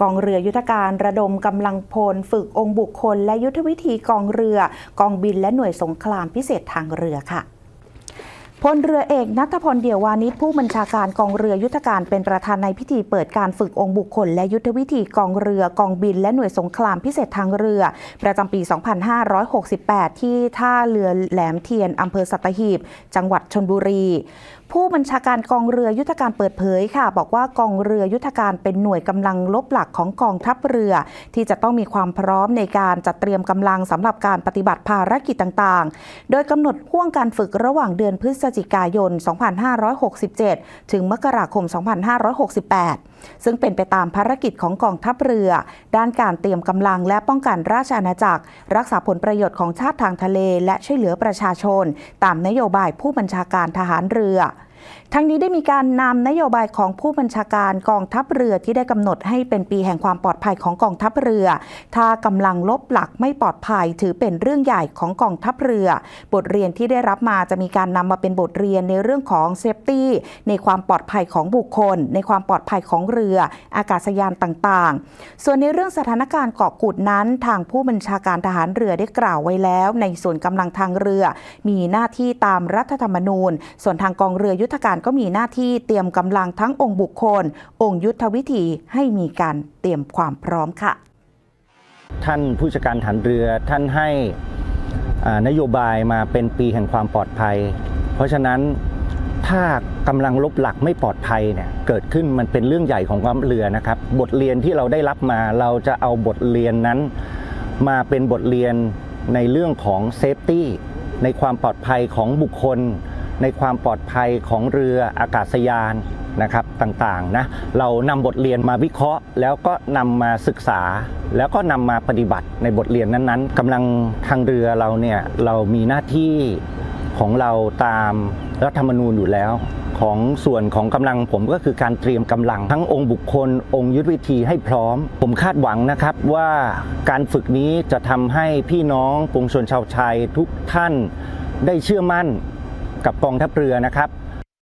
กองเรือยุทธการระดมกำลังพล ฝึกองค์บุคคล และยุทธวิธีกองเรือ กองบินและหน่วยสงครามพิเศษทางเรือค่ะ พลเรือเอกนัทพลเดี่ยววานิชผู้บัญชาการกองเรือยุทธการเป็นประธานในพิธีเปิดการฝึกองค์บุคคล และยุทธวิธีกองเรือกองบิน และหน่วยสงครามพิเศษทางเรือ ประจำปี 2568 ที่ท่าเรือแหลมเทียนอำเภอสัตหีบ จังหวัดชนบุรี ผู้บัญชาการกองเรือยุทธการเปิดเผยค่ะ บอกว่ากองเรือยุทธการเป็นหน่วยกำลังลบหลักของกองทัพเรือ ที่จะต้องมีความพร้อมในการจัดเตรียมกำลังสำหรับการปฏิบัติภารกิจต่างๆ โดยกำหนดห่วงการฝึกระหว่างเดือนพฤษศจิกายน 2567 ถึงมกราคม 2568 ซึ่งเป็นไปตามภารกิจของกองทัพเรือ ด้านการเตรียมกำลังและป้องกันราชอาณาจักร รักษาผลประโยชน์ของชาติทางทะเล และช่วยเหลือประชาชน ตามนโยบายผู้บัญชาการทหารเรือทั้งนี้ได้มีการนำนโยบายของผู้บัญชาการกองทัพเรือที่ได้กำหนดให้เป็นปีแห่งความปลอดภัยของกองทัพเรือ ถ้ากำลังลบหลักไม่ปลอดภัย ถือเป็นเรื่องใหญ่ของกองทัพเรือ บทเรียนที่ได้รับมาจะมีการนำมาเป็นบทเรียนในเรื่องของเซฟตี้ในความปลอดภัยของบุคคล ในความปลอดภัยของเรือ อากาศยานต่างๆ ส่วนในเรื่องสถานการณ์เกาะกูดนั้น ทางผู้บัญชาการทหารเรือได้กล่าวไว้แล้ว ในส่วนกำลังทางเรือ มีหน้าที่ตามรัฐธรรมนูญ ส่วนทางกองเรือยุทธการก็มีหน้าที่เตรียมกำลังทั้งองค์บุคคล องค์ยุทธวิธีให้มีการเตรียมความพร้อมค่ะ ท่านผู้จัดการฐานเรือท่านให้นโยบายมาเป็นปีแห่งความปลอดภัย เพราะฉะนั้นถ้ากำลังลบหลักไม่ปลอดภัยเนี่ยเกิดขึ้นมันเป็นเรื่องใหญ่ของความเรือนะครับ บทเรียนที่เราได้รับมาเราจะเอาบทเรียนนั้น มาเป็นบทเรียนในเรื่องของเซฟตี้ในความปลอดภัยของบุคคล ในความปลอดภัยของเรืออากาศยานนะครับต่างๆนะเรานำบทเรียนมาวิเคราะห์ แล้วก็นำมาศึกษา แล้วก็นำมาปฏิบัติในบทเรียนนั้นๆกำลังทางเรือเราเนี่ยเรามีหน้าที่ของเราตามรัฐธรรมนูญอยู่แล้ว ของส่วนของกำลังผมก็คือการเตรียมกำลังทั้งองค์บุคคล องค์ยุทธวิธีให้พร้อม ผมคาดหวังนะครับว่าการฝึกนี้จะทำให้พี่น้องปวงชนชาวไทยทุกท่านได้เชื่อมั่น กับกองทัพเรือนะครับ